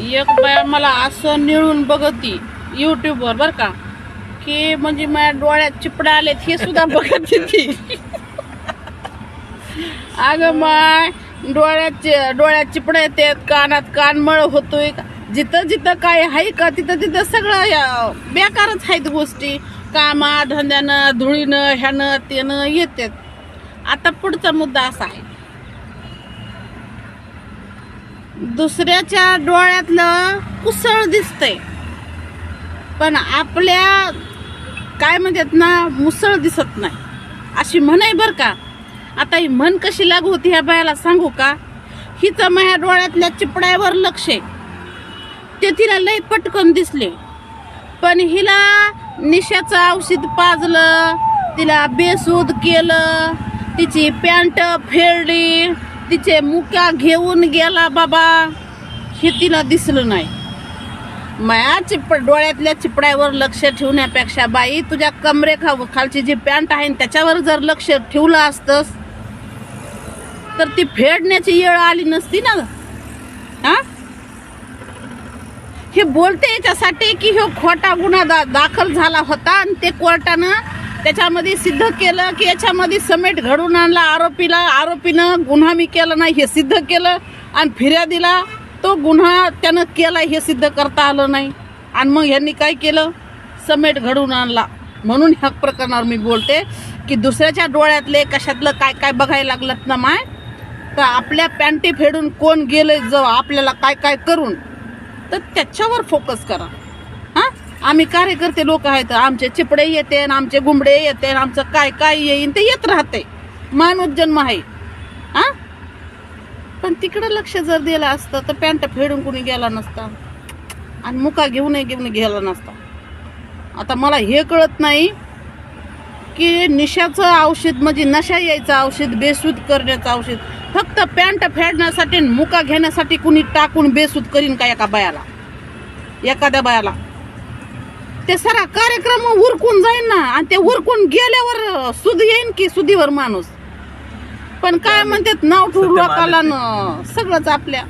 एक बाया मला असं निळून बघती युट्यूबवर बर का की म्हणजे माझ्या डोळ्यात चिपडा आलेत हे सुद्धा बघत ती अगं माय डोळ्याचे डोळ्यात चिपडा येतात कानात कानमळ होतोय. जिथं जिथं काय आहे का तिथं तिथं सगळं बेकारच आहेत गोष्टी. कामा धंद्यानं धुळीनं ह्यानं त्यानं येतात. आता पुढचा मुद्दा असा आहे. दुसऱ्याच्या डोळ्यातलं कुसळ दिसतंय. पण आपल्या काय म्हणतात ना मुसळ दिसत नाही. अशी म्हण आहे बरं का आता ही म्हण कशी लागू होती ह्या बायाला सांगू का? हिचं माझ्या डोळ्यातल्या चिपड्यावर लक्ष आहे. ते तिला लय पटकन दिसले. पण हिला निशाचं औषध पाजलं तिला बेसूद केलं तिची पॅन्ट फेरली तिचे मुक्या घेऊन गेला बाबा. हे तिला दिसलं नाही. माया चिप डोळ्यातल्या चिपड्यावर लक्ष ठेवण्यापेक्षा बाई तुझ्या कमरे खा खालची जी पॅन्ट आहे त्याच्यावर जर लक्ष ठेवलं असतंस तर ती फेडण्याची येळ आली नसती ना हा? हे बोलते याच्यासाठी की ह्यो खोटा गुन्हा दा दाखल झाला होता आणि ते कोर्टानं त्याच्यामध्ये सिद्ध केलं की याच्यामध्ये समेट घडून आणला. आरोपीला आरोपीनं गुन्हा मी केला नाही हे सिद्ध केलं. आणि फिर्यादीला तो गुन्हा त्यानं केला हे सिद्ध करता आलं नाही. आणि मग ह्यांनी काय केलं? समेट घडून आणला. म्हणून ह्या प्रकरणावर मी बोलते की दुसऱ्याच्या डोळ्यातले कशातलं काय काय बघायला लागलं ना माय? तर आपल्या पॅन्टी फेडून कोण गेले जवळ? आपल्याला काय काय करून? तर त्याच्यावर फोकस करा. आम्ही कार्यकर्ते लोक आहेत. आमचे चिपडे येते आणि आमचे गुंबडे येते आणि आमचं काय काय येईन ते येत राहते. मानव जन्म आहे. हा पण तिकडं लक्ष जर दिलं असतं तर पॅन्ट फेडून कुणी गेला नसता. आणि मुका घेऊनही घेऊन गेला नसता. आता मला हे कळत नाही की निशाचं औषध म्हणजे नशा यायचं औषध बेसूद करण्याचं औषध. फक्त पॅन्ट फेडण्यासाठी आणि मुका घेण्यासाठी कुणी टाकून बेसूद करीन का एका बायाला? एखाद्या बायाला? ते सारा कार्यक्रम उरकून जाईन ना आणि ते उरकून गेल्यावर सुद येईन की सुदीवर माणूस. पण काय म्हणतात नाव ठेवू लोकाला न सगळंच आपल्या.